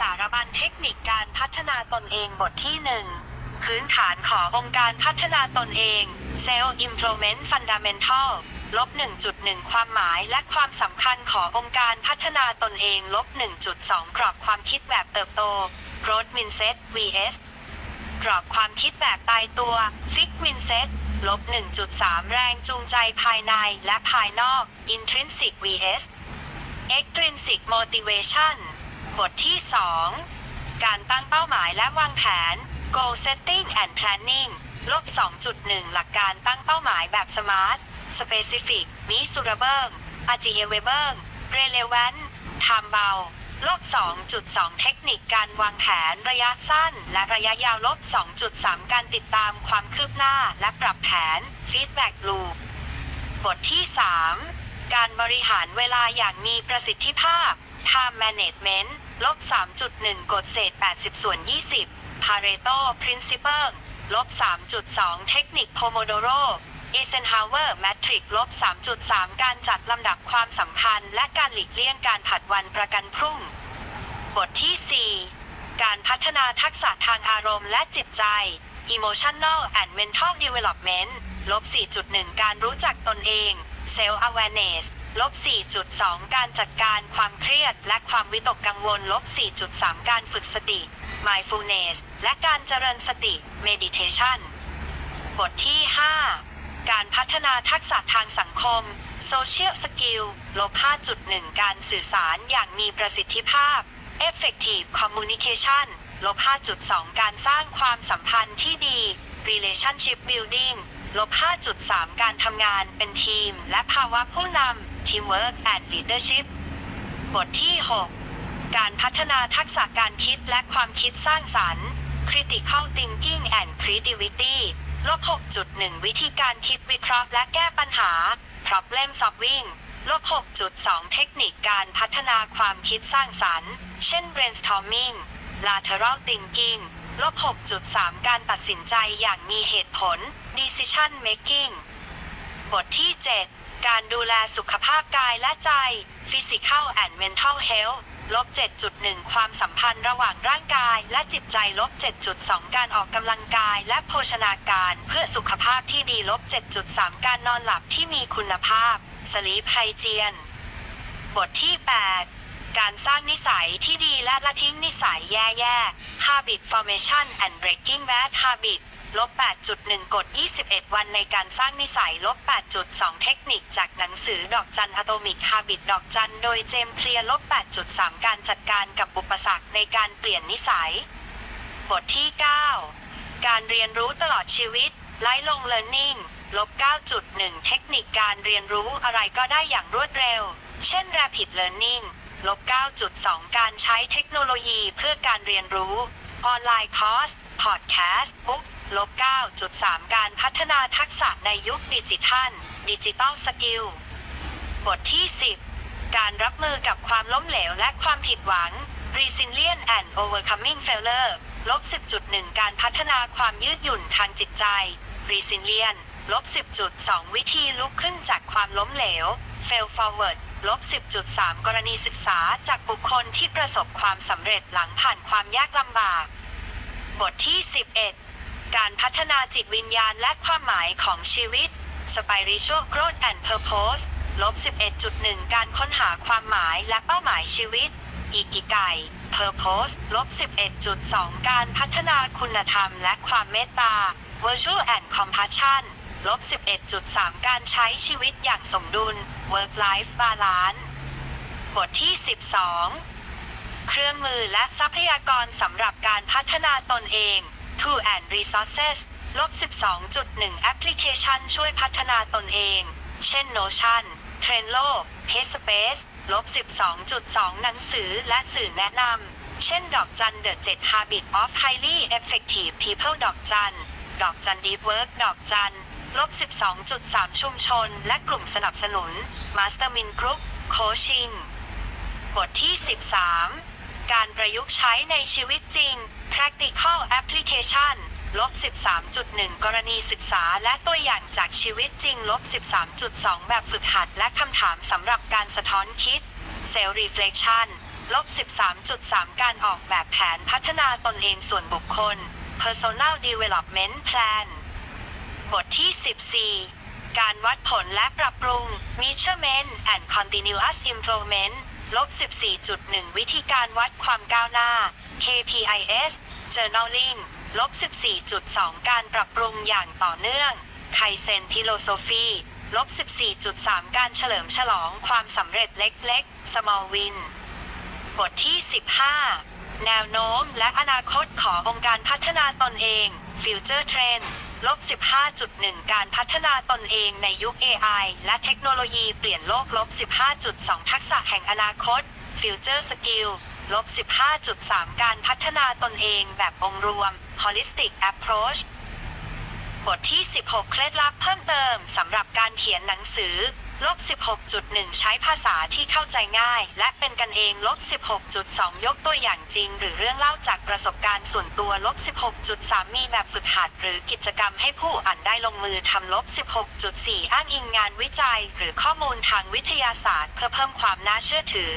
สารบัญเทคนิคการพัฒนาตนเองบทที่หนึ่งพื้นฐานขององค์การพัฒนาตนเอง Self Improvement Fundamental ลบ 1.1 ความหมายและความสำคัญขององค์การพัฒนาตนเองลบ 1.2 กรอบความคิดแบบเติบโต Growth Mindset vs กรอบความคิดแบบตายตัว Fixed Mindset ลบ 1.3 แรงจูงใจภายในและภายนอก Intrinsic vs Extrinsic Motivation บทที่ 2 การตั้งเป้าหมายและวางแผน Goal Setting and Planning ลบ 2.1 หลักการตั้งเป้าหมายแบบ Smart Specific Measurable Achievable Relevant Time Bound ลบ 2.2 เทคนิคการวางแผนระยะสั้น และระยะยาวลบ 2.3 การติดตามความคืบหน้าและปรับแผน Feedback Loop บทที่ 3 การบริหารเวลาอย่างมีประสิทธิภาพ Time Management ลบ 3.1 กฎเศษ 80 ส่วน 20 Pareto Principle ลบ 3.2 เทคนิค Pomodoro Eisenhower Matrix ลบ 3.3 การจัดลำดับความสำคัญ และการหลีกเลี่ยงการผัดวันประกันพรุ่ง บทที่ 4 การพัฒนาทักษะทางอารมณ์และจิตใจ Emotional and Mental Development ลบ 4.1 การรู้จักตนเอง Self Awareness ลบ 4.2 การจัดการความเครียด และความวิตกกังวล ลบ 4.3 การฝึกสติ Mindfulness และการเจริญสติ Meditation บทที่ 5 การพัฒนาทักษะทางสังคม Social Skill ลบ 5.1 การสื่อสารอย่างมีประสิทธิภาพ Effective Communication ลบ 5.2 การสร้างความสัมพันธ์ที่ดี Relationship Building ลบ 5.3 การทำงานเป็นทีม และภาวะผู้นำ Teamwork and Leadership บทที่ 6 การพัฒนาทักษะการคิดและความคิดสร้างสรรค์ Critical Thinking and Creativity ลบ6.1 วิธีการคิดวิเคราะห์และแก้ปัญหา Problem Solving ลบ6.2 เทคนิคการพัฒนาความคิดสร้างสรรค์ เช่น Brainstorming Lateral Thinking ลบ6.3 การตัดสินใจอย่างมีเหตุผล Decision Making บทที่ 7 การดูแลสุขภาพกายและใจ Physical and Mental Health ลบ7.1 ความสัมพันธ์ระหว่างร่างกายและจิตใจลบ7.2 การออกกำลังกายและโภชนาการเพื่อสุขภาพที่ดีลบ7.3 การนอนหลับที่มีคุณภาพ Sleep Hygiene บทที่ 8 การสร้างนิสัยที่ดีและละทิ้งนิสัยแย่ๆ Habit Formation and Breaking Bad Habit ลบ 8.1กฎ21 วันในการสร้างนิสัย ลบ 8.2 เทคนิคจากหนังสือดอกจัน Atomic Habit ดอกจัน โดยเจมส์เคลียร์ลบ 8.3 การจัดการกับอุปสรรคในการเปลี่ยนนิสัย บทที่ 9 การเรียนรู้ตลอดชีวิต Lifelong Learning ลบ 9.1 เทคนิคการเรียนรู้อะไรก็ได้อย่างรวดเร็ว เช่น Rapid Learning ลบ9.2 การใช้เทคโนโลยีเพื่อการเรียนรู้ ออนไลน์คอร์สพอดแคสต์บุ๊กลบ9.3 การพัฒนาทักษะในยุคดิจิทัล ดิจิตอลสกิล บทที่ 10 การรับมือกับความล้มเหลวและความผิดหวัง Resilient and Overcoming Failure ลบ10.1 การพัฒนาความยืดหยุ่นทางจิตใจ Resilient ลบ10.2 วิธีลุกขึ้นจากความล้มเหลว Fail Forward ลบ 10.3 กรณีศึกษาจากบุคคลที่ประสบความสำเร็จหลังผ่านความยากลำบาก บทที่ 11 การพัฒนาจิตวิญญาณและความหมายของชีวิต Spiritual Growth and Purpose ลบ 11.1 การค้นหาความหมายและเป้าหมายชีวิตอีกิไก่ Purpose ลบ 11.2 การพัฒนาคุณธรรมและความเมตตา Virtue and Compassion ลบ 11.3 การใช้ชีวิตอย่างสมดุล Work Life Balance บทที่ 12 เครื่องมือและทรัพยากรสำหรับการพัฒนาตนเอง Tool and Resources ลบ 12.1 แอปพลิเคชันช่วยพัฒนาตนเอง เช่น Notion Trello Headspace ลบ 12.2 หนังสือและสื่อแนะนำ เช่น ดอกจัน The 7 Habit of Highly Effective People ดอกจัน ดอกจัน Deep Work ดอกจัน ลบ 12.3 ชุมชน และกลุ่มสนับสนุน Mastermind Group Coaching บทที่ 13 การประยุกต์ใช้ในชีวิตจริง practical application ลบ 13.1 กรณีศึกษาและตัวอย่างจากชีวิตจริง ลบ 13.2 แบบฝึกหัดและคำถามสำหรับการสะท้อนคิด self reflection ลบ 13.3 การออกแบบแผนพัฒนาตนเองส่วนบุคคล Personal Development Plan บทที่ 14 การวัดผลและปรับปรุง Measurement and Continuous Improvement ลบ 14.1 วิธีการวัดความก้าวหน้า KPIs Journaling ลบ 14.2 การปรับปรุงอย่างต่อเนื่อง Kaizen Philosophy ลบ 14.3 การเฉลิมฉลองความสำเร็จเล็กๆ Small Win บทที่ 15 แนวโน้มและอนาคตขององค์การพัฒนาตนเอง Future Trend ลบ15.1 การพัฒนาตนเองในยุค AI และเทคโนโลยีเปลี่ยนโลกลบ15.2 ทักษะแห่งอนาคต Future Skill ลบ15.3 การพัฒนาตนเองแบบองค์รวม Holistic Approach บทที่ 16 เคล็ดลับเพิ่มเติมสำหรับการเขียนหนังสือ ลบ 16.1 ใช้ภาษาที่เข้าใจง่าย และเป็นกันเองลบ 16.2 ยกตัวอย่างจริง หรือเรื่องเล่าจากประสบการณ์ส่วนตัวลบ 16.3 มีแบบฝึกหัด หรือกิจกรรมให้ผู้อ่านได้ลงมือทำลบ 16.4 อ้างอิงงานวิจัย หรือข้อมูลทางวิทยาศาสตร์ เพื่อเพิ่มความน่าเชื่อถือ